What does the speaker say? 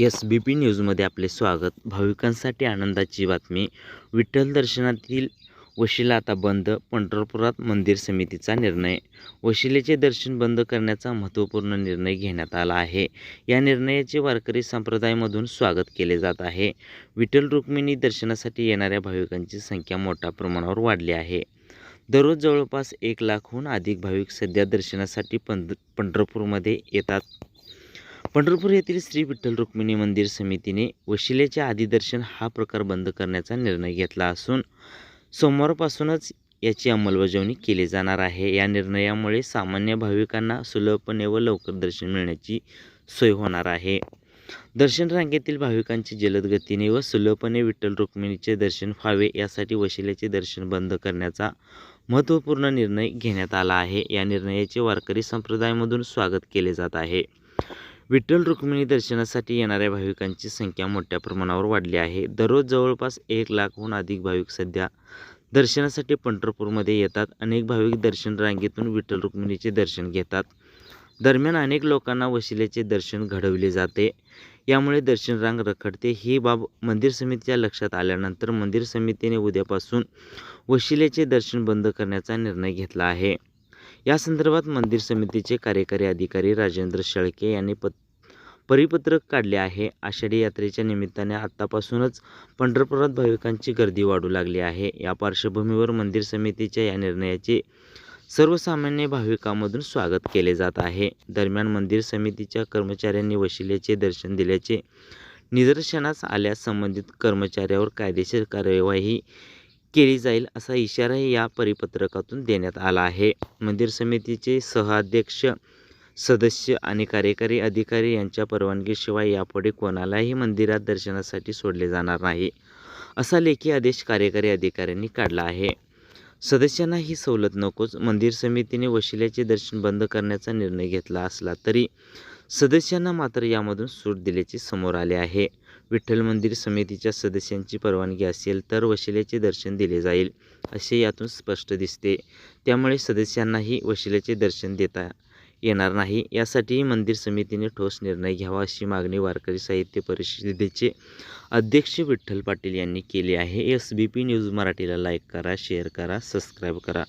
S B P न्यूजमध्ये आपले स्वागत. भाविकांसाठी आनंदाची बातमी. विठ्ठल दर्शनातील वशिला आता बंद पंढरपुरात मंदिर समितीचा निर्णय. वशिलेचे दर्शन बंद करण्याचा महत्त्वपूर्ण निर्णय घेण्यात आला आहे. या निर्णयाचे वारकरी संप्रदायामधून स्वागत केले जात आहे. विठ्ठल रुक्मिणी दर्शनासाठी येणाऱ्या भाविकांची संख्या मोठ्या प्रमाणावर वाढली आहे. दररोज जवळपास एक लाखहून अधिक भाविक सध्या दर्शनासाठी पंध पंढरपूरमध्ये येतात. पंढरपूर येथील श्री विठ्ठल रुक्मिणी मंदिर समितीने वशिलेचे आदिदर्शन हा प्रकार बंद करण्याचा निर्णय घेतला असून सोमवारपासूनच याची अंमलबजावणी केली जाणार आहे. या निर्णयामुळे सामान्य भाविकांना सुलभपणे व लवकर दर्शन मिळण्याची सोय होणार आहे. दर्शन रांगेतील भाविकांची जलद गतीने व सुलभपणे विठ्ठल रुक्मिणीचे दर्शन व्हावे यासाठी वशिलेचे दर्शन बंद करण्याचा महत्त्वपूर्ण निर्णय घेण्यात आला आहे. या निर्णयाचे वारकरी संप्रदायामधून स्वागत केले जात आहे. विठ्ठल रुक्मिणी दर्शनासाठी येणाऱ्या भाविकांची संख्या मोठ्या प्रमाणावर वाढली आहे. दररोज जवळपास एक लाखहून अधिक भाविक सध्या दर्शनासाठी पंढरपूरमध्ये येतात. अनेक भाविक दर्शन रांगेतून विठ्ठल रुक्मिणीचे दर्शन घेतात. दरम्यान अनेक लोकांना वशिलेचे दर्शन घडवले जाते. यामुळे दर्शन रांग रखडते. ही बाब मंदिर समितीच्या लक्षात आल्यानंतर मंदिर समितीने उद्यापासून वशिलेचे दर्शन बंद करण्याचा निर्णय घेतला आहे. या संदर्भात मंदिर समितीचे कार्यकारी अधिकारी राजेंद्र शेळके यांनी पत परिपत्रक काढले आहे. आषाढी यात्रेच्या निमित्ताने आत्तापासूनच पंढरपुरात भाविकांची गर्दी वाढू लागली आहे. या पार्श्वभूमीवर मंदिर समितीच्या या निर्णयाचे सर्वसामान्य भाविकांमधून स्वागत केले जात आहे. दरम्यान मंदिर समितीच्या कर्मचाऱ्यांनी वशिल्याचे दर्शन दिल्याचे निदर्शनास आल्यास संबंधित कर्मचाऱ्यावर कायदेशीर कार्यवाही केली जाईल असा इशाराही या परिपत्रकातून देण्यात आला आहे. मंदिर समितीचे सहअध्यक्ष सदस्य आणि कार्यकारी अधिकारी यांच्या परवानगीशिवाय यापुढे कोणालाही मंदिरात दर्शनासाठी सोडले जाणार नाही असा लेखी आदेश कार्यकारी अधिकाऱ्यांनी काढला आहे. सदस्यांना ही सवलत नकोच. मंदिर समितीने वशिल्याचे दर्शन बंद करण्याचा निर्णय घेतला असला तरी सदस्यांना मात्र यामधून सूट दिल्याचे समोर आले आहे. विठ्ठल मंदिर समितीच्या सदस्यांची परवानगी असेल तर वशिलेचे दर्शन दिले जाईल असे यातून स्पष्ट दिसते. त्यामुळे सदस्यांनाही वशिलेचे दर्शन देता येणार नाही. यासाठी मंदिर समितीने ठोस निर्णय घ्यावा अशी मागणी वारकरी साहित्य परिषदेचे अध्यक्ष विठ्ठल पाटील यांनी केली आहे. एस बी पी न्यूज मराठीला लाईक करा शेअर करा सबस्क्राईब करा.